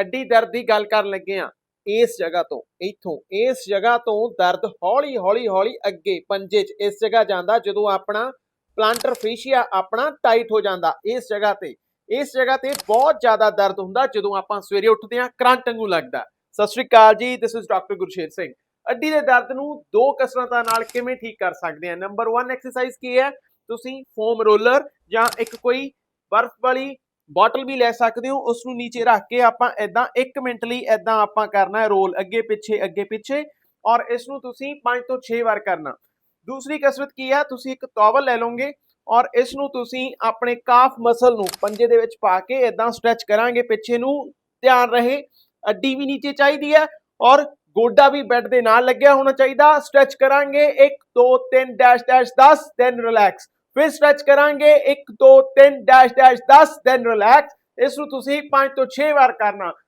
ਅੱਡੀ ਦਰਦ ਦੀ ਗੱਲ ਕਰਨ ਲੱਗੇ ਆ, ਇਸ ਜਗ੍ਹਾ ਤੋਂ, ਇੱਥੋਂ, ਇਸ ਜਗ੍ਹਾ ਤੋਂ ਦਰਦ ਹੌਲੀ ਹੌਲੀ ਹੌਲੀ ਅੱਗੇ, ਪੰਜੇ 'ਚ, ਇਸ ਜਗ੍ਹਾ ਜਾਂਦਾ ਜਦੋਂ ਆਪਣਾ ਪਲਾਂਟਰ ਫੇਸ਼ੀਆ ਆਪਣਾ ਟਾਈਟ ਹੋ ਜਾਂਦਾ, ਇਸ ਜਗ੍ਹਾ ਤੇ। ਇਸ ਜਗ੍ਹਾ ਤੇ ਬਹੁਤ ਜ਼ਿਆਦਾ ਦਰਦ ਹੁੰਦਾ ਜਦੋਂ ਆਪਾਂ ਸਵੇਰੇ ਉੱਠਦੇ ਆ ਕਰੰਟ ਵਾਂਗੂ ਲੱਗਦਾ। ਸਤਿ ਸ਼੍ਰੀ ਅਕਾਲ ਜੀ this is doctor Gursher Singh. ਅੱਡੀ ਦੇ ਦਰਦ ਨੂੰ ਦੋ ਕਸਰਤਾਂ ਨਾਲ ਕਿਵੇਂ ਠੀਕ ਕਰ ਸਕਦੇ ਆ? ਨੰਬਰ 1 ਐਕਸਰਸਾਈਜ਼ ਕੀ ਹੈ? ਤੁਸੀਂ ਫੋਮ ਰੋਲਰ ਜਾਂ ਇੱਕ ਕੋਈ ਬਰਫ਼ ਵਾਲੀ ਬੋਟਲ ਵੀ ਲੈ ਸਕਦੇ ਹੋ ਉਸ ਨੂੰ ਨੀਚੇ ਰੱਖ ਕੇ ਆਪਾਂ ਇਦਾਂ 1 ਮਿੰਟ ਲਈ ਇਦਾਂ ਆਪਾਂ ਕਰਨਾ ਹੈ ਰੋਲ ਅੱਗੇ ਪਿੱਛੇ ਅੱਗੇ ਪਿੱਛੇ ਔਰ ਇਸ ਨੂੰ ਤੁਸੀਂ 5 ਤੋਂ 6 ਵਾਰ ਕਰਨਾ। ਦੂਸਰੀ ਕਸਰਤ ਕੀ ਹੈ ਤੁਸੀਂ ਇੱਕ ਟਾਵਲ ਲੈ ਲਓਗੇ ਔਰ ਇਸ ਨੂੰ ਤੁਸੀਂ ਆਪਣੇ ਕਾਫ ਮਸਲ ਨੂੰ ਪੰਜੇ ਦੇ ਵਿੱਚ ਪਾ ਕੇ ਇਦਾਂ ਸਟ੍ਰੈਚ ਕਰਾਂਗੇ, ਪਿੱਛੇ ਨੂੰ ਧਿਆਨ ਰਹੇ। ਅੱਡੀ ਵੀ ਨੀਚੇ ਚਾਹੀਦੀ ਹੈ ਔਰ ਗੋਡਾ ਵੀ ਬੈੱਡ ਦੇ ਨਾਲ ਲੱਗਿਆ ਹੋਣਾ ਚਾਹੀਦਾ। ਸਟ੍ਰੈਚ ਕਰਾਂਗੇ 1 2 3 ਡੈਸ਼ ਡੈਸ਼ 10 ਦੈਨ ਰਿਲੈਕਸ ਫਿਰ ਸਟ੍ਰੈਚ ਕਰਾਂਗੇ 1 2 3 ਡੈਸ਼ ਡੈਸ਼ 10 ਦੈਨ ਰਿਲੈਕਸ ਇਸ ਨੂੰ ਤੁਸੀਂ 5 ਤੋਂ 6 ਵਾਰ ਕਰਨਾ।